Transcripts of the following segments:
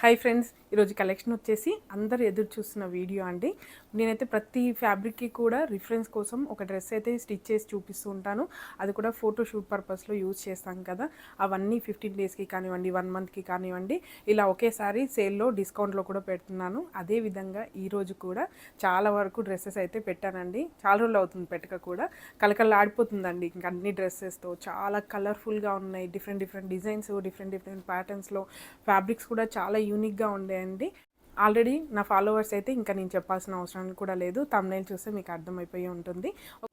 Hi friends ఈరోజు collection వచ్చేసి అందరు ఎదురు చూస్తున్న వీడియో అండి. నేనైతే ప్రతి ఫ్యాబ్రిక్కి కూడా రిఫరెన్స్ కోసం ఒక డ్రెస్ అయితే స్టిచ్ చేసి చూపిస్తూ ఉంటాను. అది కూడా ఫోటోషూట్ పర్పస్లో యూజ్ చేస్తాం కదా. అవన్నీ ఫిఫ్టీన్ డేస్కి కానివ్వండి వన్ మంత్కి కానివ్వండి ఇలా ఒకేసారి సేల్లో డిస్కౌంట్లో కూడా పెడుతున్నాను. అదేవిధంగా ఈరోజు కూడా చాలా వరకు డ్రెస్సెస్ అయితే పెట్టానండి. చాలా రోజులు అవుతుంది పెట్టక కూడా. కలకల ఆడిపోతుందండి ఇంకా అన్ని డ్రెస్సెస్తో చాలా కలర్ఫుల్గా ఉన్నాయి. Different different designs different different ప్యాటర్న్స్లో fabrics కూడా చాలా యూనిక్గా ఉండేయండి ఆల్రెడీ నా ఫాలోవర్స్ అయితే ఇంకా నేను చెప్పాల్సిన అవసరం కూడా లేదు. తమ్నైల్ చూస్తే మీకు అర్థమైపోయి ఉంటుంది.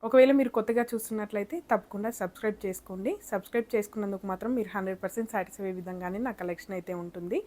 ఒకవేళ మీరు కొత్తగా చూస్తున్నట్లయితే తప్పకుండా సబ్స్క్రైబ్ చేసుకోండి. సబ్స్క్రైబ్ చేసుకున్నందుకు మాత్రం మీరు హండ్రెడ్ పర్సెంట్ సాటిస్ఫై విధంగానే నా కలెక్షన్ అయితే ఉంటుంది.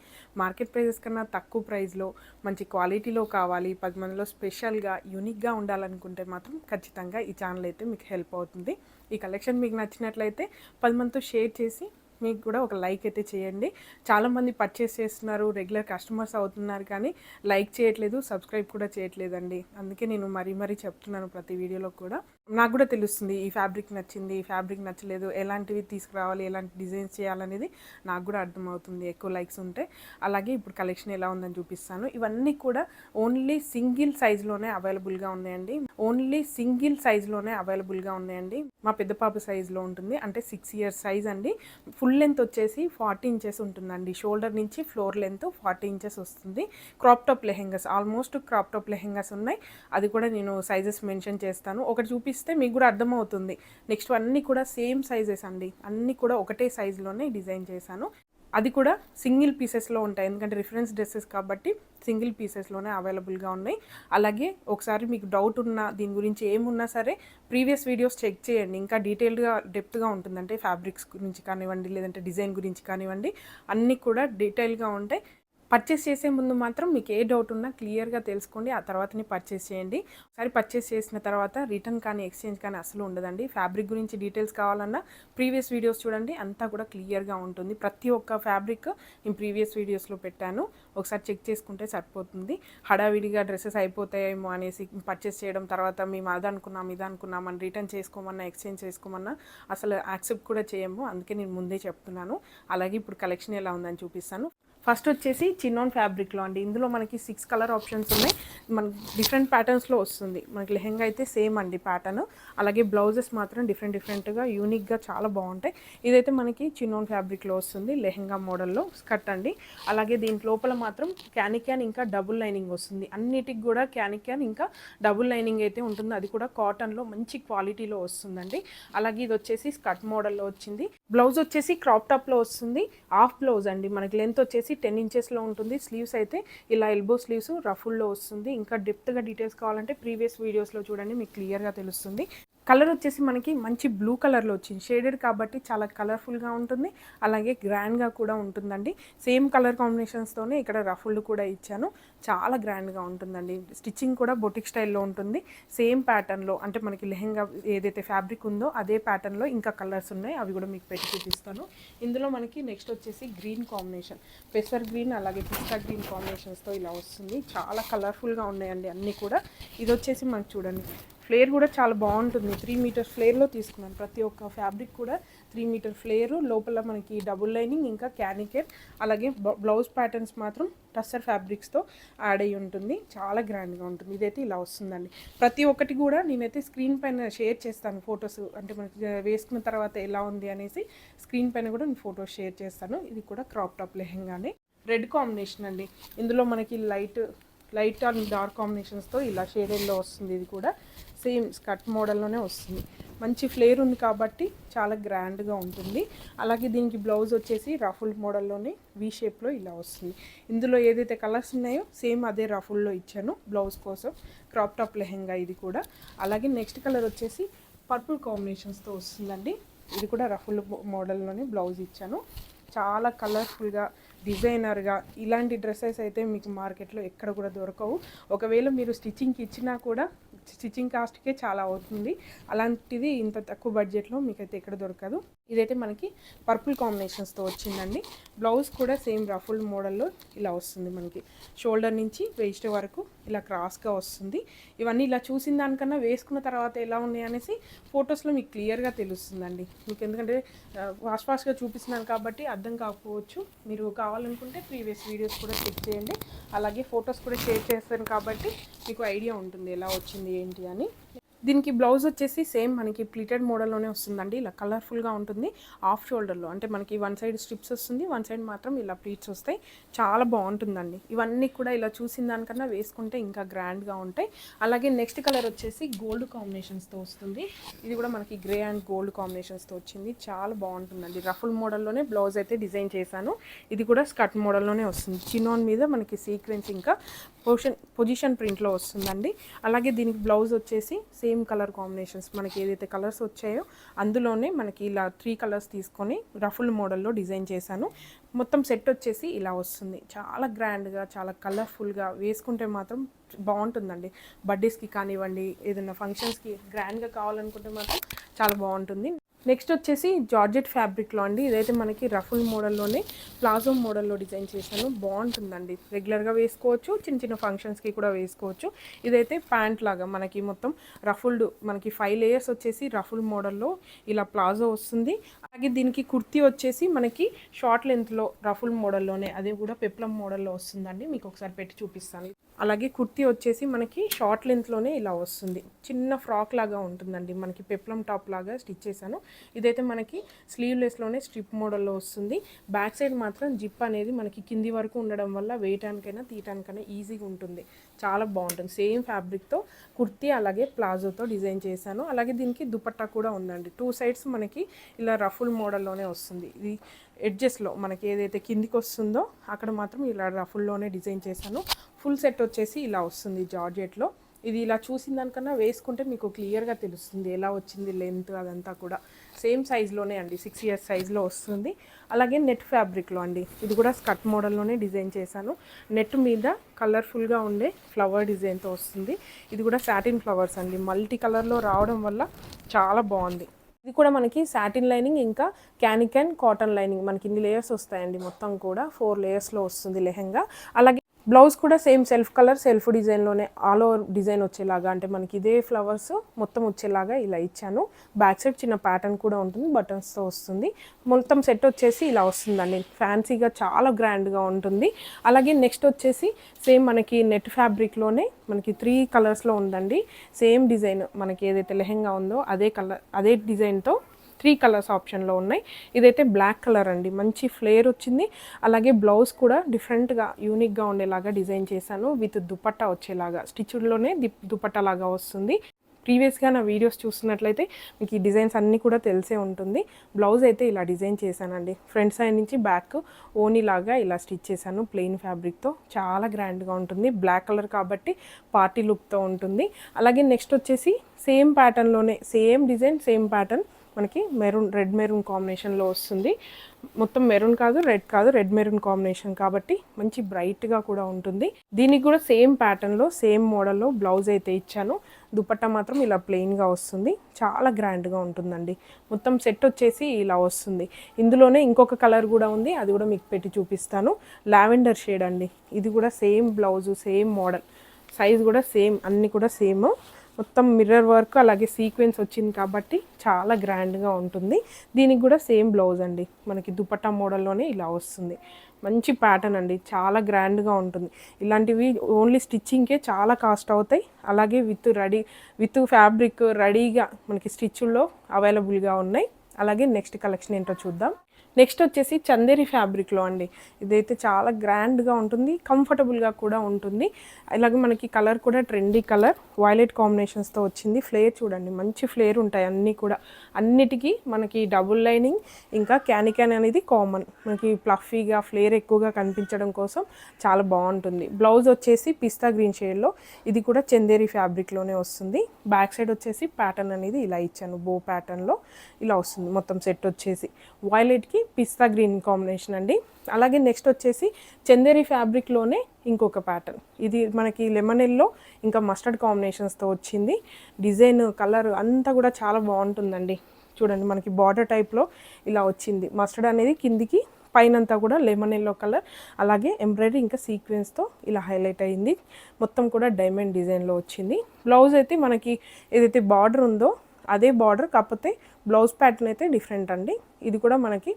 మార్కెట్ ప్రైజెస్ కన్నా తక్కువ ప్రైస్లో మంచి క్వాలిటీలో కావాలి పది మందిలో స్పెషల్గా యూనిక్గా ఉండాలనుకుంటే మాత్రం ఖచ్చితంగా ఈ ఛానల్ అయితే మీకు హెల్ప్ అవుతుంది. ఈ కలెక్షన్ మీకు నచ్చినట్లయితే పది మందితో షేర్ చేసి మీకు కూడా ఒక లైక్ అయితే చేయండి. చాలామంది పర్చేస్ చేస్తున్నారు రెగ్యులర్ కస్టమర్స్ అవుతున్నారు కానీ లైక్ చేయట్లేదు సబ్స్క్రైబ్ కూడా చేయట్లేదండి. అందుకే నేను మరీ మరీ చెప్తున్నాను ప్రతి వీడియోలో కూడా. నాకు కూడా తెలుస్తుంది ఈ ఫ్యాబ్రిక్ నచ్చింది ఈ ఫ్యాబ్రిక్ నచ్చలేదు ఎలాంటివి తీసుకురావాలి ఎలాంటి డిజైన్స్ చేయాలనేది నాకు కూడా అర్థమవుతుంది ఎక్కువ లైక్స్ ఉంటే. అలాగే ఇప్పుడు కలెక్షన్ ఎలా ఉందని చూపిస్తాను. ఇవన్నీ కూడా ఓన్లీ సింగిల్ సైజులోనే అవైలబుల్గా ఉన్నాయండి. ఓన్లీ సింగిల్ సైజులోనే అవైలబుల్గా ఉన్నాయండి. మా పెద్ద పాప సైజులో ఉంటుంది. అంటే సిక్స్ ఇయర్స్ సైజ్ అండి. ఫుల్ లెంత్ వచ్చేసి ఫార్టీ ఇంచెస్ ఉంటుందండి. షోల్డర్ నుంచి ఫ్లోర్ లెంత్ ఫార్టీ ఇంచెస్ వస్తుంది. Crop top lehengas almost crop top lehengas ఉన్నాయి. అది కూడా నేను సైజెస్ మెన్షన్ చేస్తాను. ఒకటి చూపిస్తే మీకు కూడా అర్థమవుతుంది. నెక్స్ట్ అన్నీ కూడా సేమ్ సైజెస్ అండి. అన్నీ కూడా ఒకటే సైజులోనే డిజైన్ చేశాను. అది కూడా సింగిల్ పీసెస్లో ఉంటాయి. ఎందుకంటే రిఫరెన్స్ డ్రెస్సెస్ కాబట్టి సింగిల్ పీసెస్లోనే అవైలబుల్గా ఉన్నాయి. అలాగే ఒకసారి మీకు డౌట్ ఉన్నా దీని గురించి ఏమున్నా సరే ప్రీవియస్ వీడియోస్ చెక్ చేయండి. ఇంకా డీటెయిల్డ్గా డెప్త్గా ఉంటుందంటే ఫ్యాబ్రిక్స్ గురించి కానివ్వండి లేదంటే డిజైన్ గురించి కానివ్వండి అన్నీ కూడా డీటెయిల్గా ఉంటాయి. పర్చేస్ చేసే ముందు మాత్రం మీకు ఏ డౌట్ ఉన్నా క్లియర్గా తెలుసుకోండి. ఆ తర్వాతని పర్చేస్ చేయండి. ఒకసారి పర్చేస్ చేసిన తర్వాత రిటర్న్ కానీ ఎక్స్చేంజ్ కానీ అసలు ఉండదండి. ఫ్యాబ్రిక్ గురించి డీటెయిల్స్ కావాలన్నా ప్రీవియస్ వీడియోస్ చూడండి. అంతా కూడా క్లియర్గా ఉంటుంది. ప్రతి ఒక్క ఫ్యాబ్రిక్ నేను ప్రీవియస్ వీడియోస్లో పెట్టాను. ఒకసారి చెక్ చేసుకుంటే సరిపోతుంది. హడావిడిగా డ్రెస్సెస్ అయిపోతాయేమో అనేసి పర్చేస్ చేయడం తర్వాత మేము అది అనుకున్నాం ఇది అనుకున్నాం అని రిటర్న్ చేసుకోమన్నా ఎక్స్చేంజ్ చేసుకోమన్నా అసలు యాక్సెప్ట్ కూడా చేయము. అందుకే నేను ముందే చెప్తున్నాను. అలాగే ఇప్పుడు కలెక్షన్ ఎలా ఉందని చూపిస్తాను. ఫస్ట్ వచ్చేసి చిన్నోన్ ఫ్యాబ్రిక్లో అండి. ఇందులో మనకి సిక్స్ కలర్ ఆప్షన్స్ ఉన్నాయి. మనకి డిఫరెంట్ ప్యాటర్న్స్లో వస్తుంది. మనకి లెహెంగా అయితే సేమ్ అండి ప్యాటర్న్ అలాగే బ్లౌజెస్ మాత్రం డిఫరెంట్ డిఫరెంట్గా యూనిక్గా చాలా బాగుంటాయి. ఇదైతే మనకి చిన్నోన్ ఫ్యాబ్రిక్లో వస్తుంది. లెహెంగా మోడల్లో స్కర్ట్ అండి. అలాగే దీని లోపల మాత్రం క్యానిక్యాన్ ఇంకా డబుల్ లైనింగ్ వస్తుంది. అన్నిటికి కూడా క్యానిక్యాన్ ఇంకా డబుల్ లైనింగ్ అయితే ఉంటుంది. అది కూడా కాటన్లో మంచి క్వాలిటీలో వస్తుందండి. అలాగే ఇది వచ్చేసి స్కర్ట్ మోడల్లో వచ్చింది. బ్లౌజ్ వచ్చేసి క్రాప్ టాప్లో వస్తుంది. హాఫ్ బ్లౌజ్ అండి. మనకి లెంత్ వచ్చేసి టెన్ ఇంచెస్లో ఉంటుంది. స్లీవ్స్ అయితే ఇలా ఎల్బో స్లీవ్స్ రఫుల్లో వస్తుంది. ఇంకా డెప్త్గా డీటెయిల్స్ కావాలంటే ప్రీవియస్ వీడియోస్లో చూడండి. మీకు క్లియర్గా తెలుస్తుంది. కలర్ వచ్చేసి మనకి మంచి బ్లూ కలర్లో వచ్చింది. షేడెడ్ కాబట్టి చాలా కలర్ఫుల్గా ఉంటుంది. అలాగే గ్రాండ్గా కూడా ఉంటుందండి. సేమ్ కలర్ కాంబినేషన్స్తోనే ఇక్కడ రఫుల్డ్ కూడా ఇచ్చాను. చాలా గ్రాండ్గా ఉంటుందండి. స్టిచ్చింగ్ కూడా బొటిక్ స్టైల్లో ఉంటుంది. సేమ్ ప్యాటర్న్లో అంటే మనకి లెహెంగా ఏదైతే ఫ్యాబ్రిక్ ఉందో అదే ప్యాటర్న్లో ఇంకా కలర్స్ ఉన్నాయి. అవి కూడా మీకు పెట్టి చూపిస్తాను. ఇందులో మనకి నెక్స్ట్ వచ్చేసి గ్రీన్ కాంబినేషన్. పెసర్ గ్రీన్ అలాగే పిస్తా గ్రీన్ కాంబినేషన్స్తో ఇలా వస్తుంది. చాలా కలర్ఫుల్గా ఉన్నాయండి అన్నీ కూడా. ఇది వచ్చేసి మనకు చూడండి. ఫ్లేర్ కూడా చాలా బాగుంటుంది. త్రీ మీటర్ ఫ్లేర్లో తీసుకున్నాను. ప్రతి ఒక్క ఫ్యాబ్రిక్ కూడా త్రీ మీటర్ ఫ్లేరు. లోపల మనకి డబుల్ లైనింగ్ ఇంకా క్యానికేర్ అలాగే బ్లౌజ్ ప్యాటర్న్స్ మాత్రం టస్సర్ ఫ్యాబ్రిక్స్తో యాడ్ అయ్యి ఉంటుంది. చాలా గ్రాండ్గా ఉంటుంది. ఇదైతే ఇలా వస్తుందండి. ప్రతి ఒక్కటి కూడా నేనైతే స్క్రీన్ పైన షేర్ చేస్తాను ఫొటోస్. అంటే మనకి వేసుకున్న తర్వాత ఎలా ఉంది అనేసి స్క్రీన్ పైన కూడా నేను ఫొటోస్ షేర్ చేస్తాను. ఇది కూడా క్రాప్ టాప్ లెహెంగానే. రెడ్ కాంబినేషన్ అండి. ఇందులో మనకి లైట్ లైట్ అండ్ డార్క్ కాంబినేషన్స్తో ఇలా షేడెడ్లో వస్తుంది ఇది కూడా. సేమ్ స్కర్ట్ మోడల్లోనే వస్తుంది. మంచి ఫ్లేర్ ఉంది కాబట్టి చాలా గ్రాండ్గా ఉంటుంది. అలాగే దీనికి బ్లౌజ్ వచ్చేసి రఫుల్ మోడల్లోనే వీ షేప్లో ఇలా వస్తుంది. ఇందులో ఏదైతే కలర్స్ ఉన్నాయో సేమ్ అదే రఫుల్లో ఇచ్చాను బ్లౌజ్ కోసం. క్రాప్ టాప్ లెహెంగా ఇది కూడా. అలాగే నెక్స్ట్ కలర్ వచ్చేసి పర్పుల్ కాంబినేషన్స్తో వస్తుందండి. ఇది కూడా రఫుల్ మోడల్లోనే బ్లౌజ్ ఇచ్చాను. చాలా కలర్ఫుల్గా డిజైనర్గా ఇలాంటి డ్రెస్సెస్ అయితే మీకు మార్కెట్లో ఎక్కడ కూడా దొరకవు. ఒకవేళ మీరు స్టిచ్చింగ్కి ఇచ్చినా కూడా స్టిచ్చింగ్ కాస్ట్కే చాలా అవుతుంది. అలాంటిది ఇంత తక్కువ బడ్జెట్లో మీకైతే ఎక్కడ దొరకదు. ఇదైతే మనకి పర్పుల్ కాంబినేషన్స్తో వచ్చిందండి. బ్లౌజ్ కూడా సేమ్ రఫుల్ మోడల్లో ఇలా వస్తుంది మనకి. షోల్డర్ నుంచి వేస్ట్ వరకు ఇలా క్రాస్గా వస్తుంది. ఇవన్నీ ఇలా చూసిన దానికన్నా వేసుకున్న తర్వాత ఎలా ఉన్నాయి అనేసి ఫొటోస్లో మీకు క్లియర్గా తెలుస్తుందండి. మీకు ఎందుకంటే వాష్ వాష్గా చూపిస్తున్నాను కాబట్టి అర్థం కాకపోవచ్చు. మీరు కావాలనుకుంటే ప్రీవియస్ వీడియోస్ కూడా చెక్ చేయండి. అలాగే ఫొటోస్ కూడా షేర్ చేస్తాను కాబట్టి మీకు ఐడియా ఉంటుంది ఎలా వచ్చింది ఏంటి అని. దీనికి బ్లౌజ్ వచ్చేసి సేమ్ మనకి ప్లీటెడ్ మోడల్లోనే వస్తుందండి. ఇలా కలర్ఫుల్గా ఉంటుంది. ఆఫ్ షోల్డర్లో అంటే మనకి వన్ సైడ్ స్ట్రిప్స్ వస్తుంది వన్ సైడ్ మాత్రం ఇలా ప్లీట్స్ వస్తాయి. చాలా బాగుంటుందండి. ఇవన్నీ కూడా ఇలా చూసిన దానికన్నా వేసుకుంటే ఇంకా గ్రాండ్గా ఉంటాయి. అలాగే నెక్స్ట్ కలర్ వచ్చేసి గోల్డ్ కాంబినేషన్స్తో వస్తుంది. ఇది కూడా మనకి గ్రే అండ్ గోల్డ్ కాంబినేషన్స్తో వచ్చింది. చాలా బాగుంటుందండి. రఫుల్ మోడల్లోనే బ్లౌజ్ అయితే డిజైన్ చేశాను. ఇది కూడా స్కర్ట్ మోడల్లోనే వస్తుంది. చిన్నోన్ మీద మనకి సీక్వెన్స్ ఇంకా పొజిషన్ పొజిషన్ ప్రింట్లో వస్తుందండి. అలాగే దీనికి బ్లౌజ్ వచ్చేసి సేమ్ కలర్ కాంబినేషన్స్ మనకి ఏదైతే కలర్స్ వచ్చాయో అందులోనే మనకి ఇలా త్రీ కలర్స్ తీసుకొని రఫుల్ మోడల్లో డిజైన్ చేశాను. మొత్తం సెట్ వచ్చేసి ఇలా వస్తుంది. చాలా గ్రాండ్గా చాలా కలర్ఫుల్గా వేసుకుంటే మాత్రం బాగుంటుందండి. బర్త్డేస్కి కానివ్వండి ఏదైనా ఫంక్షన్స్కి గ్రాండ్గా కావాలనుకుంటే మాత్రం చాలా బాగుంటుంది. నెక్స్ట్ వచ్చేసి జార్జెట్ ఫ్యాబ్రిక్లో అండి. ఇదైతే మనకి రఫుల్ మోడల్లోనే ప్లాజో మోడల్లో డిజైన్ చేశాను. బాగుంటుందండి. రెగ్యులర్గా వేసుకోవచ్చు చిన్న చిన్న ఫంక్షన్స్కి కూడా వేసుకోవచ్చు. ఇదైతే ప్యాంట్ లాగా మనకి మొత్తం రఫుల్డ్ మనకి ఫైవ్ లేయర్స్ వచ్చేసి రఫుల్ మోడల్లో ఇలా ప్లాజో వస్తుంది. అలాగే దీనికి కుర్తీ వచ్చేసి మనకి షార్ట్ లెంత్లో రఫుల్ మోడల్లోనే అది కూడా పెప్లం మోడల్లో వస్తుందండి. మీకు ఒకసారి పెట్టి చూపిస్తాను. అలాగే కుర్తీ వచ్చేసి మనకి షార్ట్ లెంత్లోనే ఇలా వస్తుంది. చిన్న ఫ్రాక్ లాగా ఉంటుందండి. మనకి పెప్లం టాప్ లాగా స్టిచ్ చేశాను. ఇదైతే మనకి స్లీవ్లెస్లోనే స్ట్రిప్ మోడల్లో వస్తుంది. బ్యాక్ సైడ్ మాత్రం జిప్ అనేది మనకి కింది వరకు ఉండడం వల్ల వేయటానికైనా తీయటానికైనా ఈజీగా ఉంటుంది. చాలా బాగుంటుంది. సేమ్ ఫ్యాబ్రిక్తో కుర్తీ అలాగే ప్లాజోతో డిజైన్ చేశాను. అలాగే దీనికి దుపట్టా కూడా ఉందండి. టూ సైడ్స్ మనకి ఇలా రఫుల్ మోడల్లోనే వస్తుంది. ఇది ఎడ్జెస్లో మనకి ఏదైతే కిందికి వస్తుందో అక్కడ మాత్రం ఇలా రఫుల్లోనే డిజైన్ చేశాను. ఫుల్ సెట్ వచ్చేసి ఇలా వస్తుంది జార్జెట్లో ఇది ఇలా చూసిన దానికన్నా వేసుకుంటే మీకు క్లియర్గా తెలుస్తుంది. ఎలా వచ్చింది లెంత్ అదంతా కూడా. సేమ్ సైజ్లోనే అండి సిక్స్ ఇయర్స్ సైజ్లో వస్తుంది. అలాగే నెట్ ఫ్యాబ్రిక్లో అండి ఇది కూడా స్కర్ట్ మోడల్లోనే డిజైన్ చేశాను. నెట్ మీద కలర్ఫుల్గా ఉండే ఫ్లవర్ డిజైన్తో వస్తుంది. ఇది కూడా సాటిన్ ఫ్లవర్స్ అండి మల్టీ కలర్లో రావడం వల్ల చాలా బాగుంది. ఇది కూడా మనకి సాటిన్ లైనింగ్ ఇంకా క్యానికన్ కాటన్ లైనింగ్ మనకి ఇన్ని లేయర్స్ వస్తాయండి మొత్తం కూడా ఫోర్ లేయర్స్లో వస్తుంది లెహంగా. అలాగే బ్లౌజ్ కూడా సేమ్ సెల్ఫ్ కలర్ సెల్ఫ్ డిజైన్లోనే ఆల్ ఓవర్ డిజైన్ వచ్చేలాగా అంటే మనకి ఇదే ఫ్లవర్స్ మొత్తం వచ్చేలాగా ఇలా ఇచ్చాను. బ్యాక్ సైడ్ చిన్న ప్యాటర్న్ కూడా ఉంటుంది బటన్స్తో వస్తుంది. మొత్తం సెట్ వచ్చేసి ఇలా వస్తుందండి. ఫ్యాన్సీగా చాలా గ్రాండ్గా ఉంటుంది. అలాగే నెక్స్ట్ వచ్చేసి సేమ్ మనకి నెట్ ఫ్యాబ్రిక్లోనే మనకి త్రీ కలర్స్లో ఉందండి. సేమ్ డిజైన్ మనకి ఏదైతే లెహెంగా ఉందో అదే కలర్ అదే డిజైన్తో త్రీ కలర్స్ ఆప్షన్లో ఉన్నాయి. ఇదైతే బ్లాక్ కలర్ అండి. మంచి ఫ్లేర్ వచ్చింది. అలాగే బ్లౌజ్ కూడా డిఫరెంట్గా యూనిక్గా ఉండేలాగా డిజైన్ చేశాను. విత్ దుపట్టా వచ్చేలాగా. స్టిచ్డ్లోనే ది దుపట్టా లాగా వస్తుంది. ప్రీవియస్గా నా వీడియోస్ చూస్తున్నట్లయితే మీకు ఈ డిజైన్స్ అన్నీ కూడా తెలిసే ఉంటుంది. బ్లౌజ్ అయితే ఇలా డిజైన్ చేశానండి. ఫ్రంట్ సైడ్ నుంచి బ్యాక్ ఓనీ లాగా ఇలా స్టిచ్ చేశాను. ప్లెయిన్ ఫ్యాబ్రిక్తో చాలా గ్రాండ్గా ఉంటుంది. బ్లాక్ కలర్ కాబట్టి పార్టీ లుక్తో ఉంటుంది. అలాగే నెక్స్ట్ వచ్చేసి సేమ్ ప్యాటర్న్లోనే సేమ్ డిజైన్ సేమ్ ప్యాటర్న్ మనకి మెరూన్ రెడ్ మెరూన్ కాంబినేషన్లో వస్తుంది. మొత్తం మెరూన్ కాదు రెడ్ కాదు రెడ్ మెరూన్ కాంబినేషన్ కాబట్టి మంచి బ్రైట్గా కూడా ఉంటుంది. దీనికి కూడా సేమ్ ప్యాటర్న్లో సేమ్ మోడల్లో బ్లౌజ్ అయితే ఇచ్చాను. దుపట్టా మాత్రం ఇలా ప్లెయిన్గా వస్తుంది. చాలా గ్రాండ్గా ఉంటుందండి. మొత్తం సెట్ వచ్చేసి ఇలా వస్తుంది. ఇందులోనే ఇంకొక కలర్ కూడా ఉంది. అది కూడా మీకు పెట్టి చూపిస్తాను. లావెండర్ షేడ్ అండి. ఇది కూడా same blouse same model. Size కూడా సేమ్ అన్నీ కూడా సేమ్. మొత్తం మిర్రర్ వర్క్ అలాగే సీక్వెన్స్ వచ్చింది కాబట్టి చాలా గ్రాండ్గా ఉంటుంది. దీనికి కూడా సేమ్ బ్లౌజ్ అండి. మనకి దుపట్టా మోడల్లోనే ఇలా వస్తుంది. మంచి ప్యాటర్న్ అండి. చాలా గ్రాండ్గా ఉంటుంది. ఇలాంటివి ఓన్లీ స్టిచ్చింగ్కే చాలా కాస్ట్ అవుతాయి. అలాగే విత్ రెడీ విత్ ఫ్యాబ్రిక్ రెడీగా మనకి స్టిచ్ల్లో అవైలబుల్గా ఉన్నాయి. అలాగే నెక్స్ట్ కలెక్షన్ ఏంటో చూద్దాం. నెక్స్ట్ వచ్చేసి చందేరి ఫ్యాబ్రిక్లో అండి. ఇదైతే చాలా గ్రాండ్గా ఉంటుంది కంఫర్టబుల్గా కూడా ఉంటుంది. అలాగే మనకి కలర్ కూడా ట్రెండీ కలర్ వైలెట్ కాంబినేషన్స్తో వచ్చింది. ఫ్లేర్ చూడండి మంచి ఫ్లేర్ ఉంటాయి అన్నీ కూడా. అన్నిటికీ మనకి డబుల్ లైనింగ్ ఇంకా క్యానికాన్ అనేది కామన్ మనకి ప్లఫీగా ఫ్లేర్ ఎక్కువగా కనిపించడం కోసం చాలా బాగుంటుంది. బ్లౌజ్ వచ్చేసి పిస్తా గ్రీన్ షేడ్లో ఇది కూడా చందేరి ఫ్యాబ్రిక్లోనే వస్తుంది. బ్యాక్ సైడ్ వచ్చేసి ప్యాటర్న్ అనేది ఇలా ఇచ్చాను బో ప్యాటర్న్లో ఇలా వస్తుంది. మొత్తం సెట్ వచ్చేసి వైలెట్కి పిస్తా గ్రీన్ కాంబినేషన్ అండి. అలాగే నెక్స్ట్ వచ్చేసి చందేరి ఫ్యాబ్రిక్లోనే ఇంకొక ప్యాటర్న్. ఇది మనకి లెమన్ ఎల్లో ఇంకా మస్టర్డ్ కాంబినేషన్స్తో వచ్చింది. డిజైన్ కలర్ అంతా కూడా చాలా బాగుంటుందండి. చూడండి మనకి బార్డర్ టైప్లో ఇలా వచ్చింది. మస్టర్డ్ అనేది కిందికి పైనంతా కూడా లెమన్ ఎల్లో కలర్ అలాగే ఎంబ్రాయిడరీ ఇంకా సీక్వెన్స్తో ఇలా హైలైట్ అయింది. మొత్తం కూడా డైమండ్ డిజైన్లో వచ్చింది. బ్లౌజ్ అయితే మనకి ఏదైతే బార్డర్ ఉందో అదే బార్డర్ కాకపోతే బ్లౌజ్ ప్యాటర్న్ అయితే డిఫరెంట్ అండి. ఇది కూడా మనకి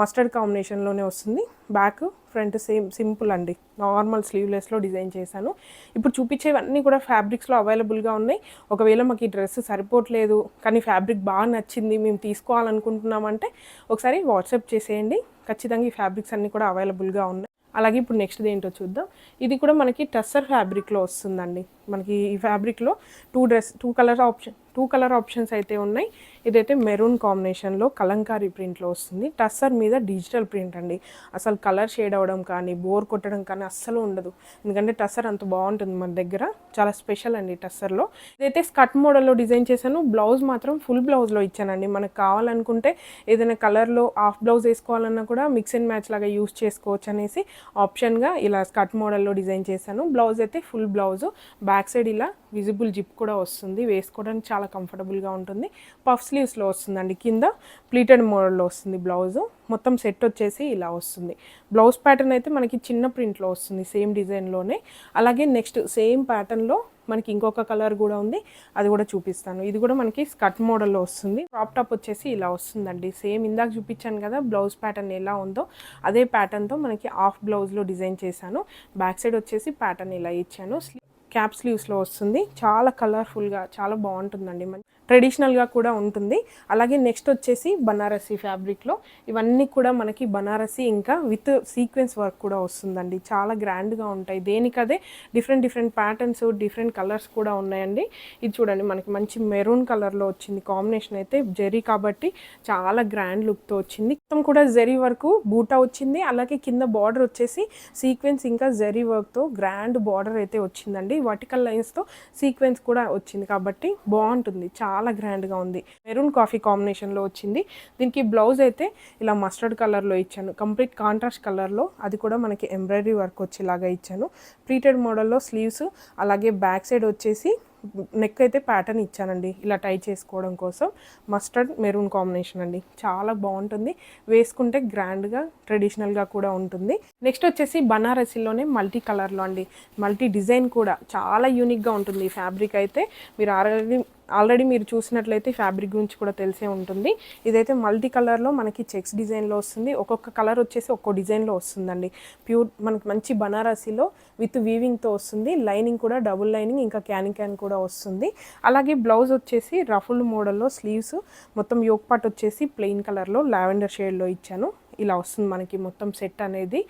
మస్టర్డ్ కాంబినేషన్లోనే వస్తుంది. బ్యాక్ ఫ్రంట్ సేమ్ సింపుల్ అండి. నార్మల్ స్లీవ్లెస్లో డిజైన్ చేశాను. ఇప్పుడు చూపించేవన్నీ కూడా ఫ్యాబ్రిక్స్లో అవైలబుల్గా ఉన్నాయి. ఒకవేళ మాకు ఈ డ్రెస్ సరిపోవట్లేదు కానీ ఫ్యాబ్రిక్ బాగా నచ్చింది మేము తీసుకోవాలనుకుంటున్నామంటే ఒకసారి వాట్సాప్ చేసేయండి. ఖచ్చితంగా ఈ ఫ్యాబ్రిక్స్ అన్నీ కూడా అవైలబుల్గా ఉన్నాయి. అలాగే ఇప్పుడు నెక్స్ట్ ఏంటో చూద్దాం. ఇది కూడా మనకి టస్సర్ ఫ్యాబ్రిక్లో వస్తుందండి. మనకి ఈ ఫ్యాబ్రిక్లో two dress two colour option two colour options అయితే ఉన్నాయి. ఇదైతే మెరూన్ కాంబినేషన్లో కలంకారీ ప్రింట్లో వస్తుంది. టస్సర్ మీద డిజిటల్ ప్రింట్ అండి. అసలు కలర్ షేడ్ అవ్వడం కానీ బోర్ కొట్టడం కానీ అస్సలు ఉండదు. ఎందుకంటే టస్సర్ అంత బాగుంటుంది మన దగ్గర. చాలా స్పెషల్ అండి టస్సర్లో ఇదైతే స్కట్ మోడల్లో డిజైన్ చేశాను. బ్లౌజ్ మాత్రం ఫుల్ బ్లౌజ్లో ఇచ్చానండి. మనకు కావాలనుకుంటే ఏదైనా కలర్లో హాఫ్ బ్లౌజ్ వేసుకోవాలన్నా కూడా మిక్స్ అండ్ మ్యాచ్ లాగా యూస్ చేసుకోవచ్చు అనేసి ఆప్షన్గా ఇలా స్కట్ మోడల్లో డిజైన్ చేశాను. బ్లౌజ్ అయితే ఫుల్ బ్లౌజ్. బ్యాక్ సైడ్ ఇలా విజిబుల్ జిప్ కూడా వస్తుంది. వేసుకోవడానికి చాలా కంఫర్టబుల్గా ఉంటుంది. పఫ్ స్లీవ్స్లో వస్తుందండి. కింద ప్లీటెడ్ మోడల్లో వస్తుంది బ్లౌజ్. మొత్తం సెట్ వచ్చేసి ఇలా వస్తుంది. బ్లౌజ్ ప్యాటర్న్ అయితే మనకి చిన్న ప్రింట్లో వస్తుంది. సేమ్ డిజైన్లోనే. అలాగే నెక్స్ట్ సేమ్ ప్యాటర్న్లో మనకి ఇంకొక కలర్ కూడా ఉంది. అది కూడా చూపిస్తాను. ఇది కూడా మనకి స్కర్ట్ మోడల్లో వస్తుంది. క్రాప్ టాప్ వచ్చేసి ఇలా వస్తుందండి. సేమ్ ఇందాక చూపించాను కదా బ్లౌజ్ ప్యాటర్న్ ఎలా ఉందో అదే ప్యాటర్న్తో మనకి హాఫ్ బ్లౌజ్లో డిజైన్ చేశాను. బ్యాక్ సైడ్ వచ్చేసి ప్యాటర్న్ ఇలా ఇచ్చాను. క్యాప్ స్లీవ్స్లో వస్తుంది. చాలా కలర్ఫుల్గా చాలా బాగుంటుందండి. మన ట్రెడిషనల్గా కూడా ఉంటుంది. అలాగే నెక్స్ట్ వచ్చేసి బనారసి ఫ్యాబ్రిక్లో ఇవన్నీ కూడా మనకి బనారసి ఇంకా విత్ సీక్వెన్స్ వర్క్ కూడా వస్తుందండి. చాలా గ్రాండ్గా ఉంటాయి. దేనికదే different different patterns different colours కూడా ఉన్నాయండి. ఇది చూడండి మనకి మంచి మెరూన్ కలర్లో వచ్చింది కాంబినేషన్ అయితే జెరీ కాబట్టి చాలా గ్రాండ్ లుక్తో వచ్చింది. మొత్తం కూడా జెరీ వరకు బూటా వచ్చింది. అలాగే కింద బార్డర్ వచ్చేసి సీక్వెన్స్ ఇంకా జెరీ వర్క్తో గ్రాండ్ బార్డర్ అయితే వచ్చిందండి. వర్టికల్ లైన్స్తో సీక్వెన్స్ కూడా వచ్చింది కాబట్టి బాగుంటుంది. చాలా చాలా గ్రాండ్గా ఉంది. మెరూన్ కాఫీ కాంబినేషన్లో వచ్చింది. దీనికి బ్లౌజ్ అయితే ఇలా మస్టర్డ్ కలర్లో ఇచ్చాను. కంప్లీట్ కాంట్రాస్ట్ కలర్లో అది కూడా మనకి ఎంబ్రాయిడరీ వర్క్ వచ్చేలాగా ఇచ్చాను. ప్రీటెడ్ మోడల్లో స్లీవ్స్ అలాగే బ్యాక్ సైడ్ వచ్చేసి నెక్ అయితే ప్యాటర్న్ ఇచ్చానండి. ఇలా టై చేసుకోవడం కోసం. మస్టర్డ్ మెరూన్ కాంబినేషన్ అండి. చాలా బాగుంటుంది. వేసుకుంటే గ్రాండ్గా ట్రెడిషనల్గా కూడా ఉంటుంది. నెక్స్ట్ వచ్చేసి బనారసీలోనే మల్టీ కలర్లో అండి. మల్టీ డిజైన్ కూడా చాలా యూనిక్గా ఉంటుంది ఈ ఫ్యాబ్రిక్ అయితే. మీరు ఆల్రెడీ ఆల్రెడీ మీరు చూసినట్లయితే ఫ్యాబ్రిక్ గురించి కూడా తెలిసే ఉంటుంది. ఇదైతే మల్టీ కలర్లో మనకి చెక్స్ డిజైన్లో వస్తుంది. ఒక్కొక్క కలర్ వచ్చేసి ఒక్కో డిజైన్లో వస్తుందండి. ప్యూర్ మనకి మంచి బనారసీలో విత్ వీవింగ్తో వస్తుంది. లైనింగ్ కూడా డబుల్ లైనింగ్ ఇంకా క్యాన్ క్యాన్ కూడా వస్తుంది. అలాగే బ్లౌజ్ వచ్చేసి రఫుల్ మోడల్లో స్లీవ్స్ మొత్తం యోక్ పాట్ వచ్చేసి ప్లెయిన్ కలర్లో లావెండర్ షేడ్లో ఇచ్చాను. ఇలా వస్తుంది మనకి మొత్తం సెట్ అనేది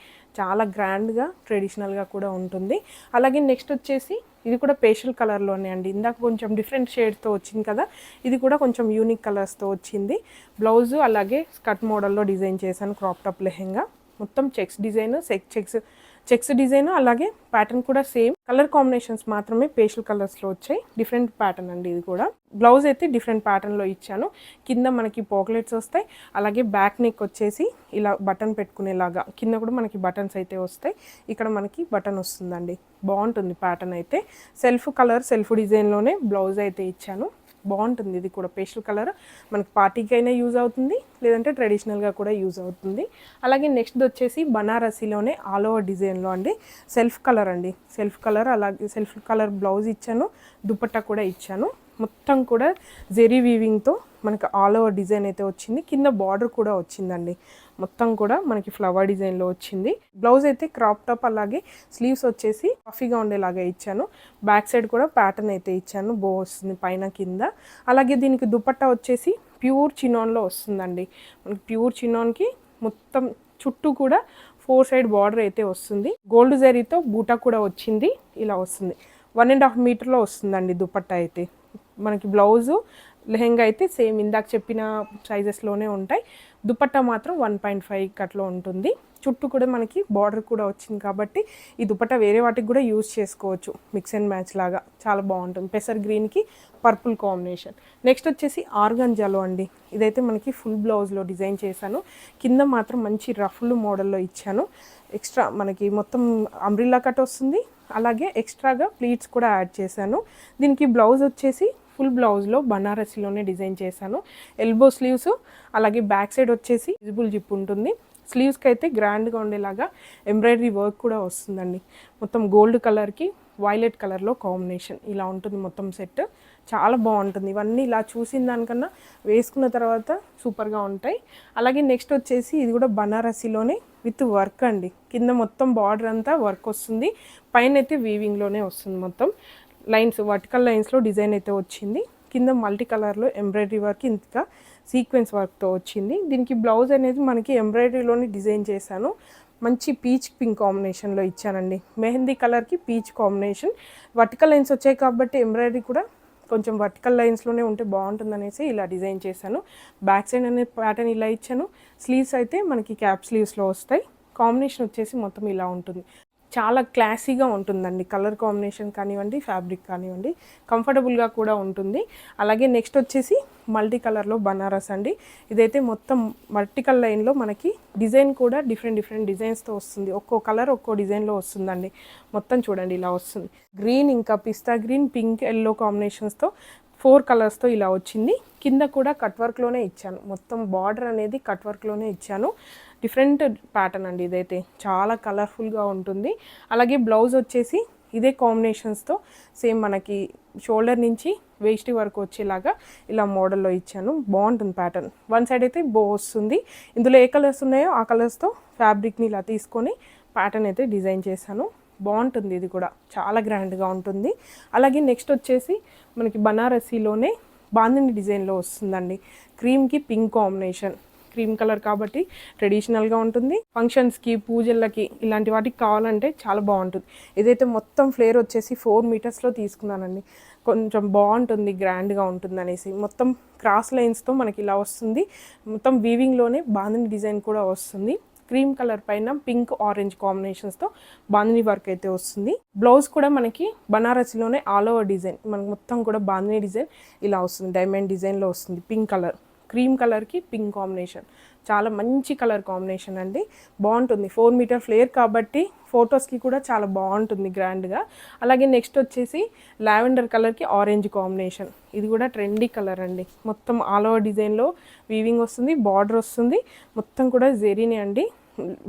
చాలా గ్రాండ్గా ట్రెడిషనల్గా కూడా ఉంటుంది. అలాగే నెక్స్ట్ వచ్చేసి ఇది కూడా పేషల్ కలర్లోనే అండి. ఇందాక కొంచెం డిఫరెంట్ షేడ్తో వచ్చింది కదా ఇది కూడా కొంచెం యూనిక్ కలర్స్తో వచ్చింది. బ్లౌజు అలాగే స్కర్ట్ మోడల్లో డిజైన్ చేశాను క్రాప్ టాప్ లెహెంగా. మొత్తం చెక్స్ డిజైన్ సెక్ చెక్స్ చెక్స్ డిజైన్ అలాగే ప్యాటర్న్ కూడా సేమ్ కలర్ కాంబినేషన్స్ మాత్రమే పేషల్ కలర్స్లో వచ్చాయి. డిఫరెంట్ ప్యాటర్న్ అండి ఇది కూడా. బ్లౌజ్ అయితే డిఫరెంట్ ప్యాటర్న్లో ఇచ్చాను. కింద మనకి పాకెట్స్ వస్తాయి. అలాగే బ్యాక్ నెక్ వచ్చేసి ఇలా బటన్ పెట్టుకునేలాగా. కింద కూడా మనకి బటన్స్ అయితే వస్తాయి. ఇక్కడ మనకి బటన్ వస్తుందండి. బాగుంటుంది ప్యాటర్న్ అయితే. సెల్ఫ్ కలర్ సెల్ఫ్ డిజైన్లోనే బ్లౌజ్ అయితే ఇచ్చాను. బాగుంటుంది. ఇది కూడా పేస్టల్ కలర్. మనకి పార్టీకి అయినా యూజ్ అవుతుంది లేదంటే ట్రెడిషనల్గా కూడా యూజ్ అవుతుంది. అలాగే నెక్స్ట్ వచ్చేసి బనారసీలోనే ఆల్ ఓవర్ డిజైన్లో అండి. సెల్ఫ్ కలర్ అండి. సెల్ఫ్ కలర్ అలాగే సెల్ఫ్ కలర్ బ్లౌజ్ ఇచ్చాను దుపట్టా కూడా ఇచ్చాను. మొత్తం కూడా జెరీ వీవింగ్తో మనకి ఆల్ ఓవర్ డిజైన్ అయితే వచ్చింది. కింద బార్డర్ కూడా వచ్చిందండి. మొత్తం కూడా మనకి ఫ్లవర్ డిజైన్లో వచ్చింది. బ్లౌజ్ అయితే క్రాప్ టాప్ అలాగే స్లీవ్స్ వచ్చేసి కాఫీగా ఉండేలాగా ఇచ్చాను. బ్యాక్ సైడ్ కూడా ప్యాటర్న్ అయితే ఇచ్చాను బో వస్తుంది పైన కింద. అలాగే దీనికి దుపట్టా వచ్చేసి ప్యూర్ చిన్నోన్లో వస్తుందండి. మనకి ప్యూర్ చిన్నోన్కి మొత్తం చుట్టూ కూడా ఫోర్ సైడ్ బార్డర్ అయితే వస్తుంది. గోల్డ్ జరీతో బూటా కూడా వచ్చింది. ఇలా వస్తుంది. వన్ అండ్ హాఫ్ మీటర్లో వస్తుందండి దుపట్టా అయితే. మనకి బ్లౌజు లెహెంగా అయితే సేమ్ ఇందాక చెప్పిన సైజెస్లోనే ఉంటాయి. దుపట్టా మాత్రం వన్ పాయింట్ ఫైవ్ కట్లో ఉంటుంది. చుట్టూ కూడా మనకి బార్డర్ కూడా వచ్చింది కాబట్టి ఈ దుపట్టా వేరే వాటికి కూడా యూజ్ చేసుకోవచ్చు. మిక్స్ అండ్ మ్యాచ్ లాగా చాలా బాగుంటుంది. పెసర్ గ్రీన్కి పర్పుల్ కాంబినేషన్ నెక్స్ట్ వచ్చేసి ఆర్గంజాలో అండి. ఇదైతే మనకి ఫుల్ బ్లౌజ్లో డిజైన్ చేశాను. కింద మాత్రం మంచి రఫ్లు మోడల్లో ఇచ్చాను. ఎక్స్ట్రా మనకి మొత్తం అంబ్రిల్లా కట్ వస్తుంది. అలాగే ఎక్స్ట్రాగా ప్లీట్స్ కూడా యాడ్ చేశాను. దీనికి బ్లౌజ్ వచ్చేసి ఫుల్ బ్లౌజ్లో బనారసిలోనే డిజైన్ చేశాను. ఎల్బో స్లీవ్స్ అలాగే బ్యాక్ సైడ్ వచ్చేసి విజిబుల్ జిప్ ఉంటుంది. స్లీవ్స్కి అయితే గ్రాండ్గా ఉండేలాగా ఎంబ్రాయిడరీ వర్క్ కూడా వస్తుందండి. మొత్తం గోల్డ్ కలర్కి వైలెట్ కలర్లో కాంబినేషన్ ఇలా ఉంటుంది మొత్తం సెట్. చాలా బాగుంటుంది. ఇవన్నీ ఇలా చూసిన దానికన్నా వేసుకున్న తర్వాత సూపర్గా ఉంటాయి. అలాగే నెక్స్ట్ వచ్చేసి ఇది కూడా బనారసిలోనే విత్ వర్క్ అండి. కింద మొత్తం బార్డర్ అంతా వర్క్ వస్తుంది. పైన అయితే వీవింగ్లోనే వస్తుంది మొత్తం. లైన్స్ వర్టికల్ లైన్స్లో డిజైన్ అయితే వచ్చింది. కింద మల్టీ కలర్లో ఎంబ్రాయిడరీ వర్క్ ఇంకా సీక్వెన్స్ వర్క్తో వచ్చింది. దీనికి బ్లౌజ్ అనేది మనకి ఎంబ్రాయిడరీలోనే డిజైన్ చేశాను. మంచి పీచ్ పింక్ కాంబినేషన్లో ఇచ్చానండి. మెహందీ కలర్కి పీచ్ కాంబినేషన్. వర్టికల్ లైన్స్ వచ్చాయి కాబట్టి ఎంబ్రాయిడరీ కూడా కొంచెం వర్టికల్ లైన్స్లోనే ఉంటే బాగుంటుందనేసి ఇలా డిజైన్ చేశాను. బ్యాక్ సైడ్ అనే ప్యాటర్న్ ఇలా ఇచ్చాను. స్లీవ్స్ అయితే మనకి క్యాప్ స్లీవ్స్లో వస్తాయి. కాంబినేషన్ వచ్చేసి మొత్తం ఇలా ఉంటుంది. చాలా క్లాసీగా ఉంటుందండి. కలర్ కాంబినేషన్ కానివ్వండి ఫ్యాబ్రిక్ కానివ్వండి కంఫర్టబుల్గా కూడా ఉంటుంది. అలాగే నెక్స్ట్ వచ్చేసి మల్టీ కలర్లో బనారస్ అండి. ఇదైతే మొత్తం వర్టికల్ లైన్లో మనకి డిజైన్ కూడా డిఫరెంట్ డిఫరెంట్ డిజైన్స్తో వస్తుంది. ఒక్కో కలర్ ఒక్కో డిజైన్లో వస్తుందండి. మొత్తం చూడండి ఇలా వస్తుంది. గ్రీన్ ఇంకా పిస్తా గ్రీన్ పింక్ ఎల్లో కాంబినేషన్స్తో ఫోర్ కలర్స్తో ఇలా వచ్చింది. కింద కూడా కట్ వర్క్లోనే ఇచ్చాను. మొత్తం బార్డర్ అనేది కట్ వర్క్లోనే ఇచ్చాను. డిఫరెంట్ ప్యాటర్న్ అండి ఇదైతే. చాలా కలర్ఫుల్గా ఉంటుంది. అలాగే బ్లౌజ్ వచ్చేసి ఇదే కాంబినేషన్స్తో సేమ్ మనకి షోల్డర్ నుంచి వేస్ట్ వరకు వచ్చేలాగా ఇలా మోడల్లో ఇచ్చాను. బాగుంటుంది ప్యాటర్న్. వన్ సైడ్ అయితే బో వస్తుంది. ఇందులో ఏ కలర్స్ ఉన్నాయో ఆ కలర్స్తో ఫ్యాబ్రిక్ని ఇలా తీసుకొని ప్యాటర్న్ అయితే డిజైన్ చేశాను. బాగుంటుంది ఇది కూడా. చాలా గ్రాండ్గా ఉంటుంది. అలాగే నెక్స్ట్ వచ్చేసి మనకి బనారసీలోనే బాందిని డిజైన్లో వస్తుందండి. క్రీమ్కి పింక్ కాంబినేషన్. క్రీమ్ కలర్ కాబట్టి ట్రెడిషనల్గా ఉంటుంది. ఫంక్షన్స్కి పూజలకి ఇలాంటి వాటికి కావాలంటే చాలా బాగుంటుంది. ఇదైతే మొత్తం ఫ్లేర్ వచ్చేసి ఫోర్ మీటర్స్లో తీసుకున్నానండి. కొంచెం బాగుంటుంది గ్రాండ్గా ఉంటుంది అనేసి మొత్తం క్రాస్ లైన్స్తో మనకి ఇలా వస్తుంది. మొత్తం వీవింగ్లోనే బాందిని డిజైన్ కూడా వస్తుంది. క్రీమ్ కలర్ పైన పింక్ ఆరెంజ్ కాంబినేషన్స్తో బాందిని వర్క్ అయితే వస్తుంది. బ్లౌజ్ కూడా మనకి బనారస్లోనే ఆల్ ఓవర్ డిజైన్ మనకి మొత్తం కూడా బాందిని డిజైన్ ఇలా వస్తుంది. డైమండ్ డిజైన్లో వస్తుంది. పింక్ కలర్ క్రీమ్ కలర్కి పింక్ కాంబినేషన్ చాలా మంచి కలర్ కాంబినేషన్ అండి. బాగుంటుంది. ఫోర్ మీటర్ ఫ్లేర్ కాబట్టి ఫొటోస్కి కూడా చాలా బాగుంటుంది గ్రాండ్గా అలాగే నెక్స్ట్ వచ్చేసి లావెండర్ కలర్కి ఆరెంజ్ కాంబినేషన్. ఇది కూడా ట్రెండీ కలర్ అండి. మొత్తం ఆల్ ఓవర్ డిజైన్లో వీవింగ్ వస్తుంది బార్డర్ వస్తుంది. మొత్తం కూడా జెరీనే అండి.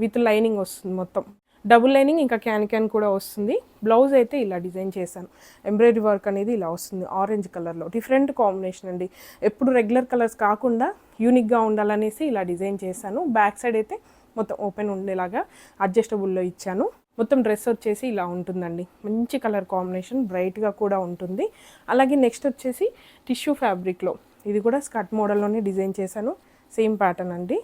విత్ లైనింగ్ వస్తుంది మొత్తం. డబుల్ లైనింగ్ ఇంకా క్యాన్ క్యాన్ కూడా వస్తుంది. బ్లౌజ్ అయితే ఇలా డిజైన్ చేశాను. ఎంబ్రాయిడరీ వర్క్ అనేది ఇలా వస్తుంది. ఆరెంజ్ కలర్లో డిఫరెంట్ కాంబినేషన్ అండి. ఎప్పుడు రెగ్యులర్ కలర్స్ కాకుండా యూనిక్గా ఉండాలనేసి ఇలా డిజైన్ చేశాను. బ్యాక్ సైడ్ అయితే మొత్తం ఓపెన్ ఉండేలాగా అడ్జస్టబుల్లో ఇచ్చాను. మొత్తం డ్రెస్ వచ్చేసి ఇలా ఉంటుందండి. మంచి కలర్ కాంబినేషన్ బ్రైట్గా కూడా ఉంటుంది. అలాగే నెక్స్ట్ వచ్చేసి టిష్యూ ఫ్యాబ్రిక్లో ఇది కూడా స్కర్ట్ మోడల్లోనే డిజైన్ చేశాను. సేమ్ ప్యాటర్న్ అండి.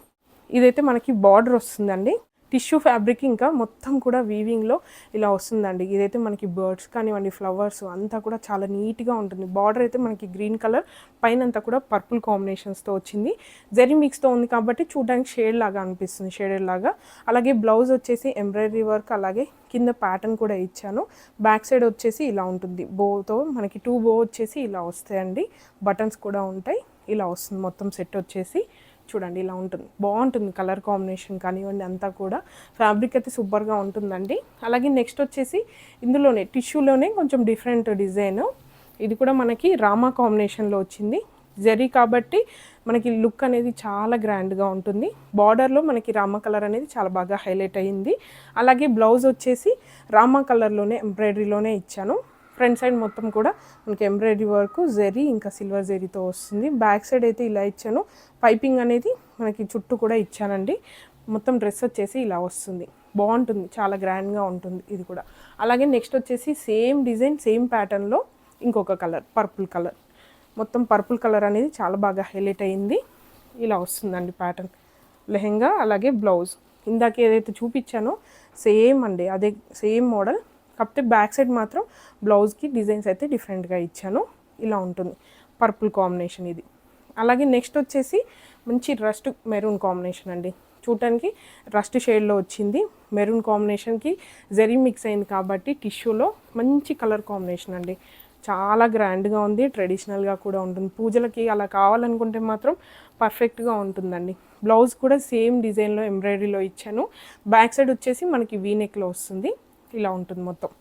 ఇదైతే మనకి బార్డర్ వస్తుందండి. టిష్యూ ఫ్యాబ్రిక్ ఇంకా మొత్తం కూడా వీవింగ్లో ఇలా వస్తుందండి. ఇదైతే మనకి బర్డ్స్ కానివ్వండి ఫ్లవర్స్ అంతా కూడా చాలా నీట్గా ఉంటుంది. బార్డర్ అయితే మనకి గ్రీన్ కలర్ పైన అంతా కూడా పర్పుల్ కాంబినేషన్స్తో వచ్చింది. జెరీ మిక్స్తో ఉంది కాబట్టి చూడడానికి షేడ్ లాగా అనిపిస్తుంది షేడెడ్ లాగా. అలాగే బ్లౌజ్ వచ్చేసి ఎంబ్రాయిడరీ వర్క్ అలాగే కింద ప్యాటర్న్ కూడా ఇచ్చాను. బ్యాక్ సైడ్ వచ్చేసి ఇలా ఉంటుంది. బోతో మనకి టూ బో వచ్చేసి ఇలా వస్తాయండి. బటన్స్ కూడా ఉంటాయి. ఇలా వస్తుంది మొత్తం సెట్ వచ్చేసి. చూడండి ఇలా ఉంటుంది. బాగుంటుంది కలర్ కాంబినేషన్ కానివ్వండి అంతా కూడా. ఫ్యాబ్రిక్ అయితే సూపర్గా ఉంటుందండి. అలాగే నెక్స్ట్ వచ్చేసి ఇందులోనే టిష్యూలోనే కొంచెం డిఫరెంట్ డిజైన్. ఇది కూడా మనకి రామా కాంబినేషన్లో వచ్చింది. జరీ కాబట్టి మనకి లుక్ అనేది చాలా గ్రాండ్గా ఉంటుంది. బార్డర్లో మనకి రామ కలర్ అనేది చాలా బాగా హైలైట్ అయ్యింది. అలాగే బ్లౌజ్ వచ్చేసి రామా కలర్లోనే ఎంబ్రాయిడరీలోనే ఇచ్చాను. ఫ్రంట్ సైడ్ మొత్తం కూడా మనకి ఎంబ్రాయిడరీ వర్క్ జెరీ ఇంకా సిల్వర్ జెరీతో వస్తుంది. బ్యాక్ సైడ్ అయితే ఇలా ఇచ్చాను. పైపింగ్ అనేది మనకి చుట్టూ కూడా ఇచ్చానండి. మొత్తం డ్రెస్ వచ్చేసి ఇలా వస్తుంది. బాగుంటుంది. చాలా గ్రాండ్గా ఉంటుంది ఇది కూడా. అలాగే నెక్స్ట్ వచ్చేసి సేమ్ డిజైన్ సేమ్ ప్యాటర్న్లో ఇంకొక కలర్ పర్పుల్ కలర్. మొత్తం పర్పుల్ కలర్ అనేది చాలా బాగా హైలైట్ అయింది. ఇలా వస్తుందండి ప్యాటర్న్. లెహెంగా అలాగే బ్లౌజ్. ఇందాక ఏదైతే చూపించానో సేమ్ అండి. అదే సేమ్ మోడల్. కాకపోతే బ్యాక్ సైడ్ మాత్రం బ్లౌజ్కి డిజైన్స్ అయితే డిఫరెంట్గా ఇచ్చాను. ఇలా ఉంటుంది. పర్పుల్ కాంబినేషన్ ఇది. అలాగే నెక్స్ట్ వచ్చేసి మంచి రస్ట్ మెరూన్ కాంబినేషన్ అండి. చూడటానికి రస్ట్ షేడ్లో వచ్చింది. మెరూన్ కాంబినేషన్కి జెరీ మిక్స్ అయింది కాబట్టి టిష్యూలో మంచి కలర్ కాంబినేషన్ అండి. చాలా గ్రాండ్గా ఉంది. ట్రెడిషనల్గా కూడా ఉంటుంది. పూజలకి అలా కావాలనుకుంటే మాత్రం పర్ఫెక్ట్గా ఉంటుందండి. బ్లౌజ్ కూడా సేమ్ డిజైన్లో ఎంబ్రాయిడరీలో ఇచ్చాను. బ్యాక్ సైడ్ వచ్చేసి మనకి వీ నెక్లో వస్తుంది. ఇలా ఉంటుంది మొత్తం.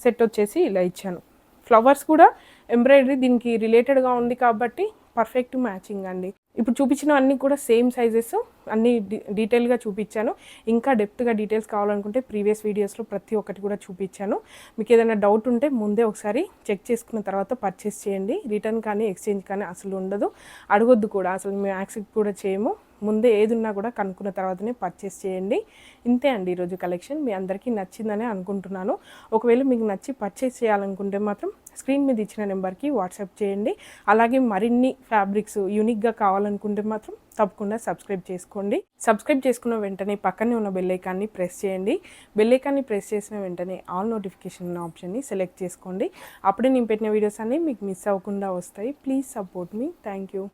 సెట్ వచ్చేసి ఇలా ఇచ్చాను. ఫ్లవర్స్ కూడా ఎంబ్రాయిడరీ దీనికి రిలేటెడ్గా ఉంది కాబట్టి పర్ఫెక్ట్ మ్యాచింగ్ అండి. ఇప్పుడు చూపించిన అన్ని కూడా సేమ్ సైజెస్ అన్ని డీటెయిల్గా చూపించాను. ఇంకా డెప్త్గా డీటెయిల్స్ కావాలనుకుంటే ప్రీవియస్ వీడియోస్లో ప్రతి ఒక్కటి కూడా చూపించాను. మీకు ఏదైనా డౌట్ ఉంటే ముందే ఒకసారి చెక్ చేసుకున్న తర్వాత పర్చేస్ చేయండి. రిటర్న్ కానీ ఎక్స్చేంజ్ కానీ అసలు ఉండదు. అడగొద్దు కూడా అసలు మేము యాక్సెప్ట్ కూడా చేయము. ముందే ఏది ఉన్నా కూడా కనుక్కున్న తర్వాతనే పర్చేస్ చేయండి. ఇంతే అండి ఈరోజు కలెక్షన్ మీ అందరికీ నచ్చిందని అనుకుంటున్నాను. ఒకవేళ మీకు నచ్చి పర్చేస్ చేయాలనుకుంటే మాత్రం స్క్రీన్ మీద ఇచ్చిన నెంబర్కి వాట్సాప్ చేయండి. అలాగే మరిన్ని ఫ్యాబ్రిక్స్ యూనిక్గా కావాలనుకుంటే మాత్రం తప్పకుండా సబ్స్క్రైబ్ చేసుకోండి. సబ్స్క్రైబ్ చేసుకున్న వెంటనే పక్కనే ఉన్న బెల్లైకాన్ని ప్రెస్ చేయండి. బెల్లైకాన్ని ప్రెస్ చేసిన వెంటనే ఆల్ నోటిఫికేషన్ ఆప్షన్ని సెలెక్ట్ చేసుకోండి. అప్పుడే నేను పెట్టిన వీడియోస్ అన్నీ మీకు మిస్ అవ్వకుండా వస్తాయి. ప్లీజ్ సపోర్ట్ మీ థ్యాంక్ యూ